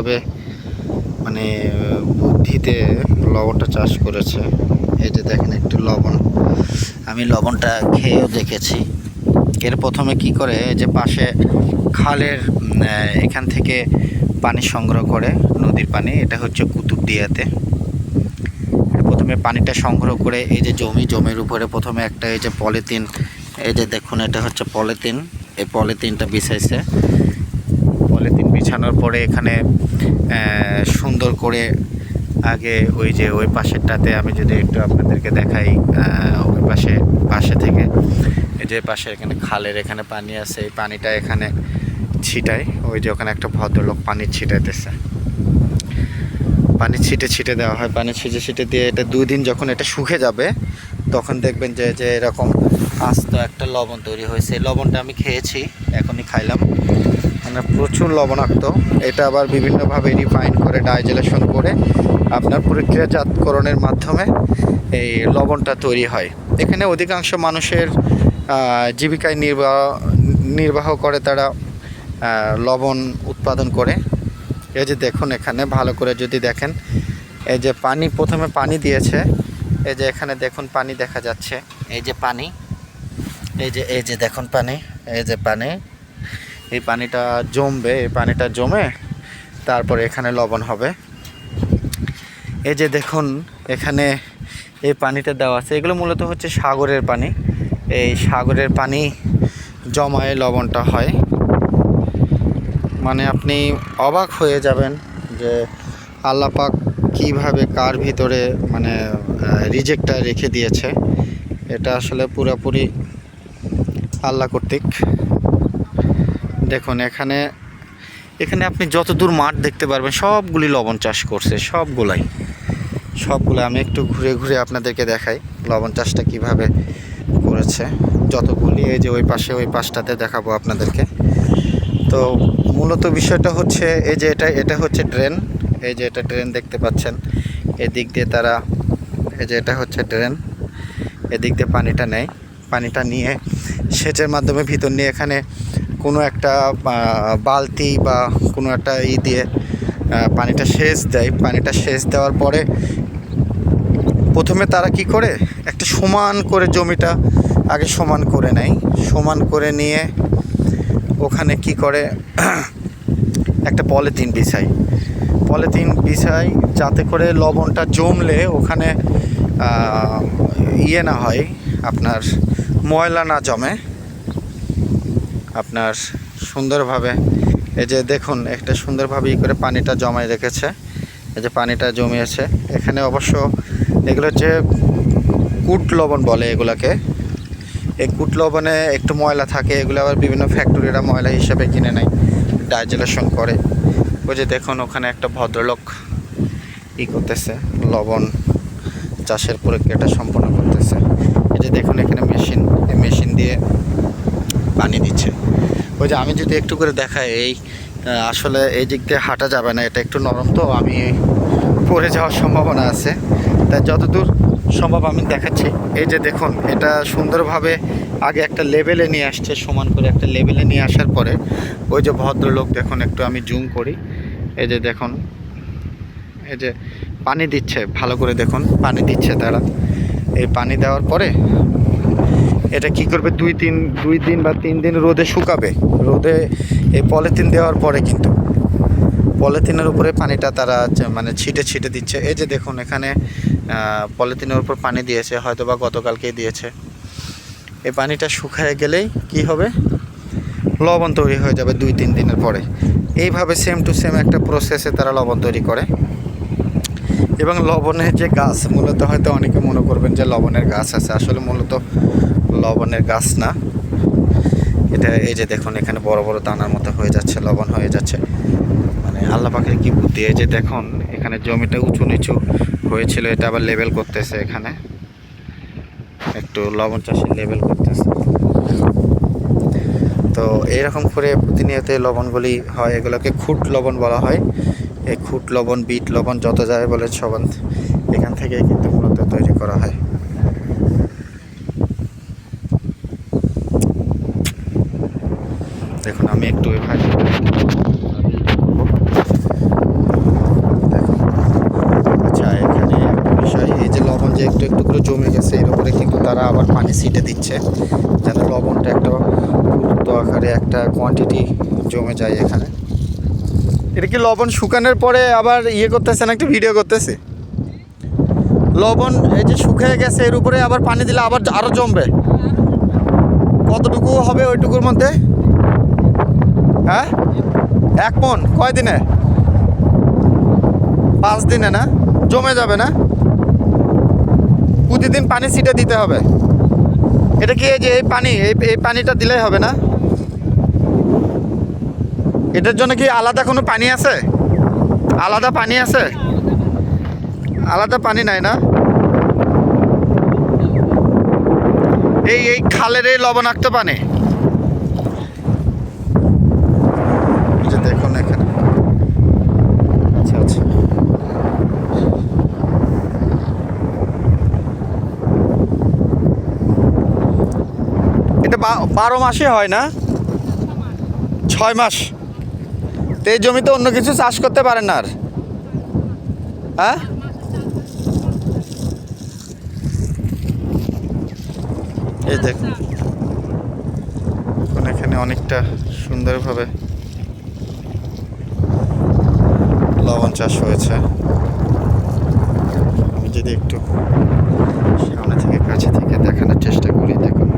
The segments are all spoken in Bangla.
সুন্দরভাবে মানে বুদ্ধিতে লবণটা চাষ করেছে, এই যে দেখেন একটু লবণ। আমি লবণটা খেয়েও দেখেছি। এর প্রথমে কি করে যে পাশে খালের এখান থেকে পানি সংগ্রহ করে নদীর পানি, এটা হচ্ছে কুতুবদিয়াতে। এটা প্রথমে পানিটা সংগ্রহ করে এই যে জমি, জমির উপরে প্রথমে একটা এই যে পলিথিন, এই যে দেখুন এটা হচ্ছে পলিথিন। এই পলিথিনটা বিছাইছে। পলিথিন বিছানোর পরে এখানে সুন্দর করে আগে ওই যে ওই পাশেরটাতে আমি যদি একটু আপনাদেরকে দেখাই ওই পাশে পাশে থেকে। যে পাশে এখানে খালের এখানে পানি আছে, এই পানিটা এখানে ছিটায়। ওই যে ওখানে একটা ভদ্রলোক পানি ছিটাইতেছে। পানি ছিটে ছিটে দেওয়া হয়, পানি ছিটে ছিটে দিয়ে এটা দুই দিন যখন এটা শুকে যাবে, তখন দেখবেন যে যে এরকম আস্ত একটা লবণ তৈরি হয়েছে। লবণটা আমি খেয়েছি, এখনই খাইলাম। মানে প্রচুর লবণাক্ত। এটা আবার বিভিন্নভাবে রিফাইন করে ডাইজেলেশন করে আপনার প্রক্রিয়াজাতকরণের মাধ্যমে এই লবণটা তৈরি হয়। এখানে অধিকাংশ মানুষের জীবিকায় নির্বাহ নির্বাহ করে তারা লবণ উৎপাদন করে। এই যে দেখুন এখানে ভালো করে যদি দেখেন, এই যে পানি প্রথমে পানি দিয়েছে, এই যে এখানে দেখুন পানি দেখা যাচ্ছে। এই যে পানি, এই যে এই যে দেখুন পানি, এই যে পানি। এই পানিটা জমবে, এই পানিটা জমে তারপরে এখানে লবণ হবে। এই যে দেখুন, এখানে এই পানিটা দেওয়া আছে। এগুলো মূলত হচ্ছে সাগরের পানি। এই সাগরের পানি জমায়ে লবণটা হয়। মানে আপনি অবাক হয়ে যাবেন যে আল্লাহ পাক কীভাবে কার ভিতরে মানে রিজেক্টটা রেখে দিয়েছে। এটা আসলে পুরোপুরি আল্লাহ কর্তৃক দেখুন, এখানে এখানে আপনি যতদূর মাঠ দেখতে পারবেন, সবগুলি লবণ চাষ করছে, সবগুলাই। সবগুলো আমি একটু ঘুরে ঘুরে আপনাদেরকে দেখাই, লবণ চাষটা কীভাবে করেছে। যতগুলি এই যে ওই পাশে, ওই পাশটাতে দেখাবো আপনাদেরকে। তো মূলত বিষয়টা হচ্ছে, এই যে এটা এটা হচ্ছে ড্রেন। এই যে এটা ড্রেন দেখতে পাচ্ছেন, এদিক দিয়ে তারা, এই যে এটা হচ্ছে ড্রেন। এদিক দিয়ে পানিটা নেয় পানিটা নিয়ে সেচের মাধ্যমে ভিতর নিয়ে এখানে কোনো একটা বালতি বা কোনো একটা ই দিয়ে পানিটা সেচ দেয়। পানিটা সেচ দেওয়ার পরে প্রথমে তারা কি করে? একটা সমান করে জমিটা আগে সমান করে নেয়। সমান করে নিয়ে ওখানে কি করে? একটা পলিথিন বিছাই পলিথিন বিছাই যাতে করে লবণটা জমলে ওখানে ইয়ে না হয়, আপনার ময়লা না জমে। আপনার সুন্দরভাবে, এই যে দেখুন, একটা সুন্দরভাবে ই করে পানিটা জমায় রেখেছে। এই যে পানিটা জমিয়েছে। এখানে অবশ্য এগুলো হচ্ছে কুট লবণ বলে এগুলাকে। এই কুট লবণে একটু ময়লা থাকে, এগুলো আবার বিভিন্ন ফ্যাক্টরিরা ময়লা হিসেবে কিনে নেয়, ডাইজেলেশন করে। ওই যে দেখুন, ওখানে একটা ভদ্রলোক ই করতেছে, লবণ চাষের প্রক্রিয়াটা সম্পন্ন করতেছে এই যে দেখুন এখানে মেশিন এই মেশিন দিয়ে পানি দিচ্ছে ওই যে আমি যদি একটু করে দেখাই, এই আসলে এই দিক দিয়ে হাঁটা যাবে না, এটা একটু নরম, তো আমি পড়ে যাওয়ার সম্ভাবনা আছে। তাই যতদূর সম্ভব আমি দেখাচ্ছি। এই যে দেখুন, এটা সুন্দরভাবে আগে একটা লেভেলে নিয়ে আসছে, সমান করে একটা লেভেলে নিয়ে আসার পরে, ওই যে ভদ্রলোক দেখুন, একটু আমি জুম করি। এই যে দেখুন, এই যে পানি দিচ্ছে, ভালো করে দেখুন, পানি দিচ্ছে তারা। এই পানি দেওয়ার পরে এটা কি করবে? দুই তিন, দুই দিন বা তিন দিন রোদে শুকাবে। রোদে এই পলিথিন দেওয়ার পরে কিন্তু পলিথিনের উপরে পানিটা তারা মানে ছিটে ছিটে দিচ্ছে। এই যে দেখুন এখানে পলিথিনের উপর পানি দিয়েছে হয়তো বা গতকালকেই দিয়েছে। এই পানিটা শুকায় গেলেই কি হবে? লবণ তৈরি হয়ে যাবে দুই তিন দিনের পরে। এইভাবে সেম টু সেম একটা প্রসেসে তারা লবণ তৈরি করে। এবং লবণের যে গাছ, মূলত হয়তো অনেকে মনে করবেন যে লবণের গাছ আছে। আসলে মূলত লবণের গাছ না। এটা এই যে দেখুন, এখানে বড় বড় দানার মতো হয়ে যাচ্ছে, লবণ হয়ে যাচ্ছে। মানে আল্লাহ পাখির কি বুদ্ধি? এই যে দেখুন, এখানে জমিটা উঁচু নিচু হয়েছিল, এটা আবার লেবেল করতেছে এখানে। একটু লবণ চাষের লেবেল করতেছে। তো এইরকম করে প্রতিনিয়ত লবণগুলি হয়, এগুলোকে খুট লবণ বলা হয়। এই খুট লবণ, বিট লবণ, যত যায় বলে সবান এখান থেকে কিন্তু মূলত তৈরি করা হয়। আমি একটু ভাই আচ্ছা এখানে বিষয়, এই যে লবণ যে একটু একটু করে জমে গেছে, এর উপরে কিন্তু তারা আবার পানি ছিটে দিচ্ছে, যেন লবণটা একটা গুরুত্ব আকারে একটা কোয়ান্টিটি জমে যায় এখানে। এটা কি লবণ শুকানোর পরে আবার ইয়ে করতেছে না, একটু ভিডিও করতেছে? লবণ এই যে শুকিয়ে গেছে, এর উপরে আবার পানি দিলে আবার আরও জমবে। কতটুকু হবে ওইটুকুর মধ্যে? হ্যাঁ? এক মন, কয় দিনে? পাঁচ দিনে না? জমে যাবে না? প্রতিদিন পানি ছিটে দিতে হবে। এটা কি এই যে এই পানি, এই পানিটা দিলেই হবে না? এটার জন্য কি আলাদা কোনো পানি আছে? আলাদা পানি আছে? আলাদা পানি নাই না? এই এই খালের এই লবণাক্ত পানি এই যে দেখুন এখানে আচ্ছা আচ্ছা এটা বা- বারো মাসে হয় না? ছয় মাস। তো এই জমিতে অন্য কিছু চাষ করতে পারেন না আর? হ্যাঁ? এই দেখুন এখানে অনেকটা সুন্দরভাবে লবণ চাষ হয়েছে। আমি যদি একটু সামনে থেকে কাছে থেকে দেখানোর চেষ্টা করি, দেখুন।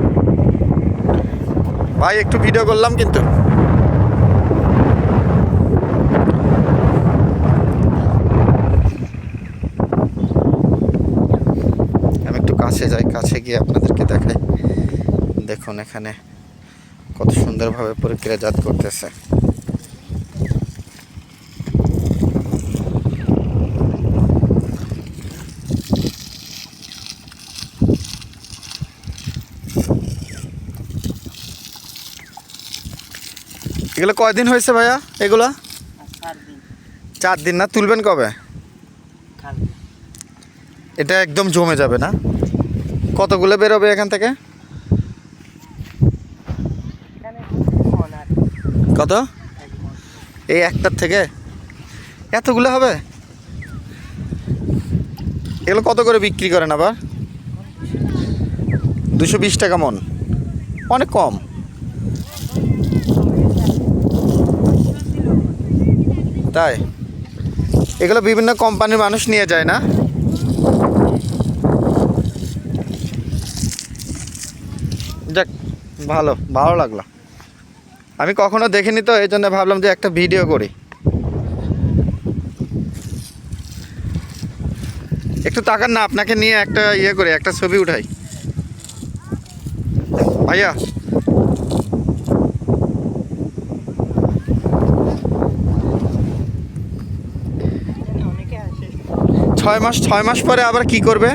ভাই, একটু ভিডিও করলাম কিন্তু। আমি একটু কাছে যাই, কাছে গিয়ে আপনাদেরকে দেখাই। দেখুন এখানে কত সুন্দরভাবে প্রক্রিয়াজাত করতেছে। এগুলো কয়দিন হয়েছে ভাইয়া? এগুলো? চার দিন না? তুলবেন কবে? এটা একদম জমে যাবে না? কতগুলো বেরোবে এখান থেকে? কত? এই একটার থেকে? এতগুলো হবে? এগুলো কত করে বিক্রি করেন আবার? দুশো বিশ টাকা মন। অনেক কম। তাই? এগুলো বিভিন্ন কোম্পানির মানুষ নিয়ে যায় না? যাক, ভালো ভালো লাগল। আমি কখনো দেখিনি তো, এই জন্য ভাবলাম যে একটা ভিডিও করি। একটু তাকান না, আপনাকে নিয়ে একটা ইয়ে করে, একটা ছবি উঠাই। ভাইয়া এখানে অনেকে আসে ছয় মাস ছয় মাস পরে আবার কি করবে?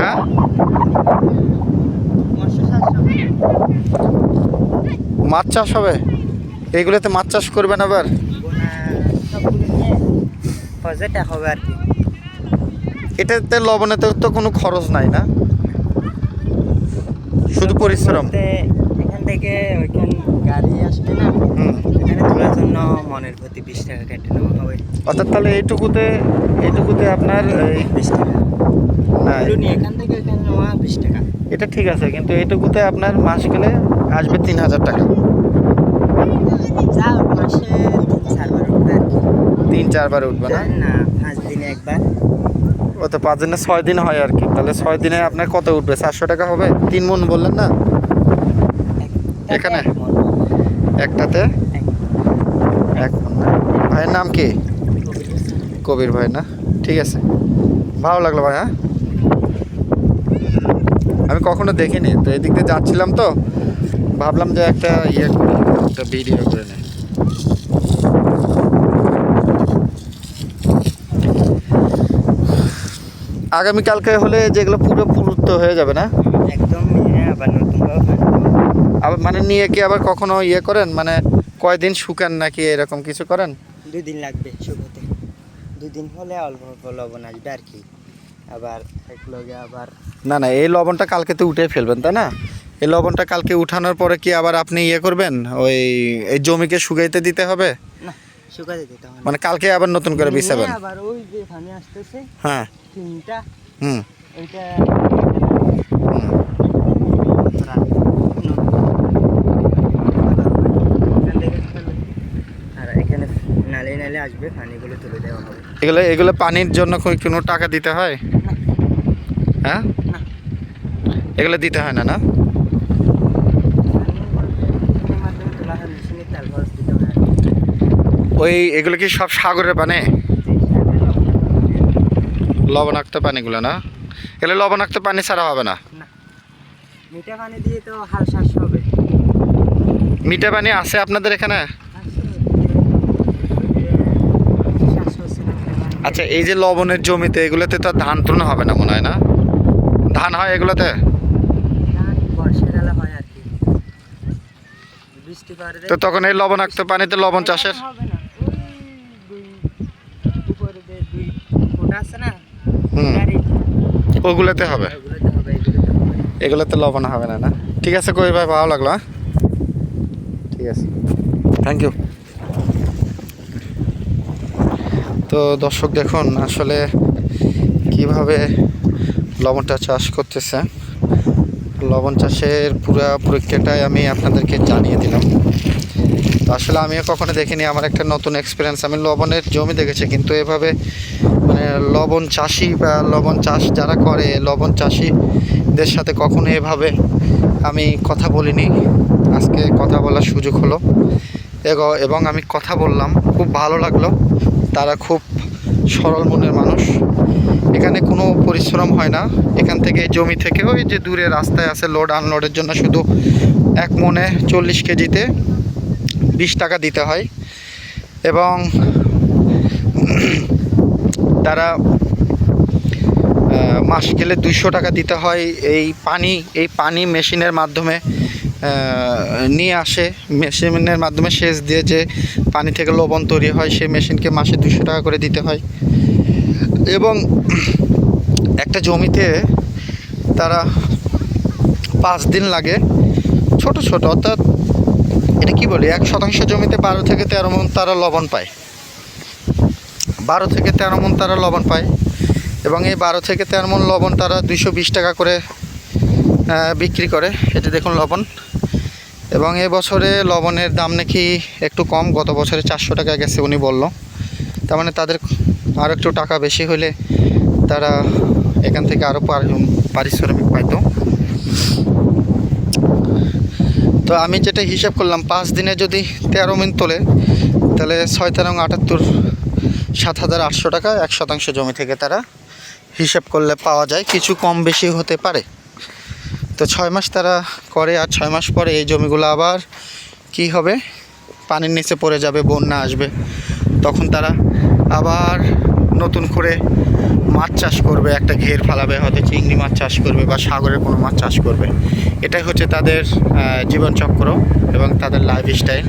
হ্যাঁ। মাছ চাষ হবে? এইগুলোতে মাছ চাষ করবেন আবার? সবগুলো হবে আর কি এটাতে লবণেতে তো কোনো খরচ নাই না? শুধু পরিশ্রম। এখান থেকে ওইখান গাড়ি আসবে না হুম এখানে তোলার জন্য মনের প্রতি বিশ টাকা কেটে নেওয়া হবে অর্থাৎ তাহলে এইটুকুতে এইটুকুতে আপনার এই বিশ টাকা। না এখান থেকে ওইখানে নেওয়া বিশ টাকা। এটা ঠিক আছে কিন্তু এইটুকুতে আপনার মাস গেলে আসবে তিন হাজার টাকা। মাসে তিন চারবার উঠবে না? না পাঁচ দিনে একবার। ও তো পাঁচ দিনে ছয় দিন হয় আর কি তাহলে ছয় দিনে আপনার কত উঠবে? চারশো টাকা হবে? তিন মন বললেন না? এখানে? একটাতে? এক। ভাইয়ের নাম কি? কবির। ভাই না? ঠিক আছে। ভালো লাগল ভাই হ্যাঁ? আমি কখনো দেখিনি তো এদিক দিয়ে যাচ্ছিলাম তো। ভাবলাম যে একটা ইয়ে করি একটা ভিডিও করে নিই। আগামীকালকে হলে যেগুলো পুরো পুরুত্ব হয়ে যাবে না? একদম হ্যাঁ আবার নতুন আবার মানে নিয়ে কি আবার কখনো ইয়ে করেন? মানে কয়দিন শুকান নাকি এরকম কিছু করেন? দুই দিন লাগবে শুকোতে। দুই দিন হলে অল্প অল্প লবণ আসবে আর কি। আবার এক লগে আবার না না এই লবণটা কালকে তো উঠে ফেলবেন তাই না? এই লবণটা কালকে উঠানোর পরে কি আবার আপনি ইয়ে করবেন? ওই এই জমিকে শুকাইতে দিতে হবে? না শুকাতে দিতে হবে মানে কালকে আবার নতুন করে বিছাবেন? আবার ওই যে পানি আসতেছে হ্যাঁ। তিনটা হুম। ওইটা হুম। এখান থেকে ফেলবে। আর এখানে নালে নালে আসবে পানিগুলো তুলে দেওয়া হবে। এগুলো এগুলো পানির জন্য কোনো টাকা দিতে হয়? হ্যাঁ? এগুলো দিতে হয় না না? ওই এগুলো কি সব সাগরের পানি? লবণাক্ত পানিগুলো না? এগুলো লবণাক্ত পানি ছাড়া হবে না? না। মিঠা পানি দিয়ে তো হাল শ্বাস হবে। মিঠা পানি আছে আপনাদের এখানে শ্বাস হচ্ছে না মিঠা পানি। আচ্ছা এই যে লবণের জমিতে এগুলোতে তো ধান তুন হবে না মনে হয় না? ধান হয় এগুলোতে? হয় তো তখন এই লবণাক্ত পানিতে লবণ চাষের? ওগুলোতে হবে? এগুলোতে হবে। এগুলোতে লবণ হবে না না? ঠিক আছে কই ভাই ভালো লাগল হ্যাঁ? ঠিক আছে। থ্যাংক ইউ তো দর্শক দেখুন, আসলে কীভাবে লবণটা চাষ করতেছে। লবণ চাষের পুরো প্রক্রিয়াটাই আমি আপনাদেরকে জানিয়ে দিলাম। তো আসলে আমিও কখনো দেখিনি, আমার একটা নতুন এক্সপিরিয়েন্স আমি লবণের জমি দেখেছি, কিন্তু এভাবে মানে লবণ চাষি বা লবণ চাষ যারা করে, লবণ চাষিদের সাথে কখনো এভাবে আমি কথা বলিনি। আজকে কথা বলার সুযোগ হলো। এবং আমি কথা বললাম, খুব ভালো লাগল। তারা খুব সরল মনের মানুষ। এখানে কোনো পরিশ্রম হয় না। এখান থেকে জমি থেকে ওই যে দূরে রাস্তায় আছে লোড আনলোডের জন্য শুধু এক মনে চল্লিশ কেজিতে বিশ টাকা দিতে হয়। এবং তারা মাস গেলে দুইশো টাকা দিতে হয়। এই পানি এই পানি মেশিনের মাধ্যমে নিয়ে আসে। মেশিনের মাধ্যমে সেচ দিয়ে যে পানি থেকে লবণ তৈরি হয় সেই মেশিনকে মাসে দুশো টাকা করে দিতে হয়। এবং একটা জমিতে তারা পাঁচ দিন লাগে। ছোট ছোট, অর্থাৎ এটা কি বলি? এক শতাংশ জমিতে বারো থেকে তেরো মন তারা লবণ পায়। বারো থেকে তেরো মন তারা লবণ পায়। এবং এই বারো থেকে তেরো মন লবণ তারা দুইশো বিশ টাকা করে বিক্রি করে। এটা দেখুন লবণ। এবং এ বছরে লবণের দাম নাকি একটু কম, গত বছরে চারশো টাকা গেছে উনি বলল। তার মানে তাদের আরও একটু টাকা বেশি হলে তারা এখান থেকে আরও পারিশ্রমিক পাইতো। তো আমি যেটা হিসাব করলাম, পাঁচ দিনে যদি তেরো মিন তোলে, তাহলে ছয় তেরো আটাত্তর সাত হাজার আটশো টাকা এক শতাংশ জমি থেকে তারা হিসাব করলে পাওয়া যায়। কিছু কম বেশি হতে পারে। তো ছয় মাস তারা করে আর ছয় মাস পরে এই জমিগুলো আবার কি হবে? পানির নিচে পড়ে যাবে, বন্যা আসবে। তখন তারা আবার নতুন করে মাছ চাষ করবে, একটা ঘের ফালাবে, হয়তো চিংড়ি মাছ চাষ করবে বা সাগরের কোনো মাছ চাষ করবে। এটাই হচ্ছে তাদের জীবনচক্র এবং তাদের লাইফ স্টাইল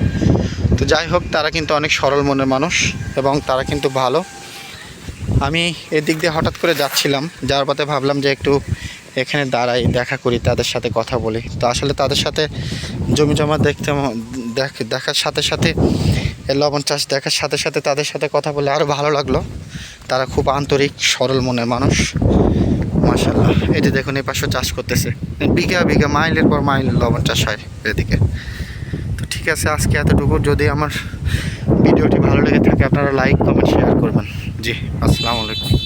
তো যাই হোক, তারা কিন্তু অনেক সরল মনের মানুষ এবং তারা কিন্তু ভালো। আমি এদিক দিয়ে হঠাৎ করে যাচ্ছিলাম যার পথে ভাবলাম যে একটু এখানে দাঁড়াই, দেখা করি, তাদের সাথে কথা বলি। তো আসলে তাদের সাথে জমি জমা দেখতে দেখ- দেখার সাথে সাথে লবণ চাষ দেখার সাথে সাথে তাদের সাথে কথা বলে আরও ভালো লাগল। তারা খুব আন্তরিক, সরল মনের মানুষ। মাশাল্লাহ এই যে দেখুন, এই পাশে চাষ করতেছে। বিঘা বিঘা, মাইলের পর মাইল লবণ চাষ হয় এদিকে। তো ঠিক আছে, আজকে এতটুকু। যদি আমার ভিডিওটি ভালো লেগে থাকে, আপনারা লাইক, কমেন্ট, শেয়ার করবেন। জি, আসসালামু আলাইকুম।